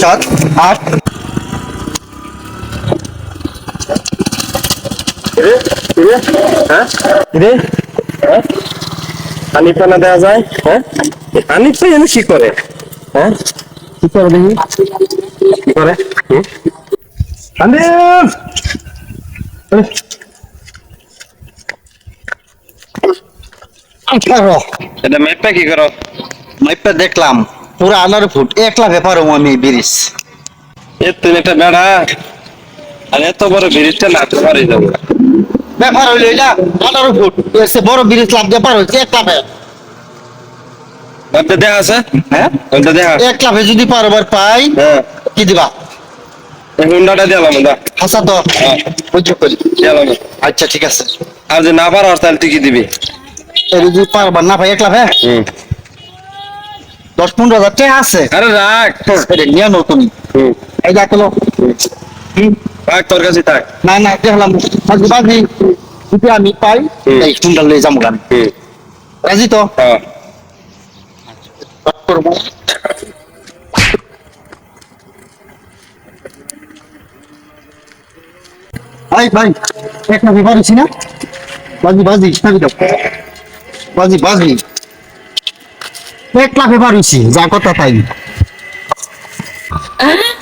সাত আট। রে দেওয়া যায়? হ্যাঁ? কি করে? হ্যাঁ? কি করে দেখি? কি করে? হুম? এটা ম্যাপটা কি করো? মাইপটা দেখলাম। পুরো আঠারো ফুট। এক লাখে পারো আমি ব্রিজ। এর তুমি একটা বেড়া। আর এত বড় ব্রিজটা নাচতে পারি যাব ব্যাপার হইল এটা আঠারো ফুট। এর চেয়ে বড় ব্রিজ লাভ ব্যাপার হচ্ছে এক লাখে। ওটা দেখা আছে হ্যাঁ? ওটা দেখা এক লাখে যদি পারবার পাই হ্যাঁ। কি দিবা? হুন্ডাটা দিলাম দা হাসা তো। হ্যাঁ। করি দিলাম আচ্ছা ঠিক আছে। আর যে না পারো তাহলে তুই কি দিবি? যদি পারবার না পাই এক লাখে হুম। দশ পনেরো হাজার টাকা আছে। আরে রাখ। এটা নিয়ে নতুন হুম। এই দেখল রাখ তোর কাছে থাক। না না দেখলাম বাজি বাজি যদি আমি পাই এই টুন্ডাল লয়ে যাব গান। রাজি তো? হ্যাঁ। করব ভাই ভাই এক লাখে পারিছি না? বাজি বাজি বাজি বাজি একলা লাফে হয়েছি যা কথা তাই। হ্যাঁ?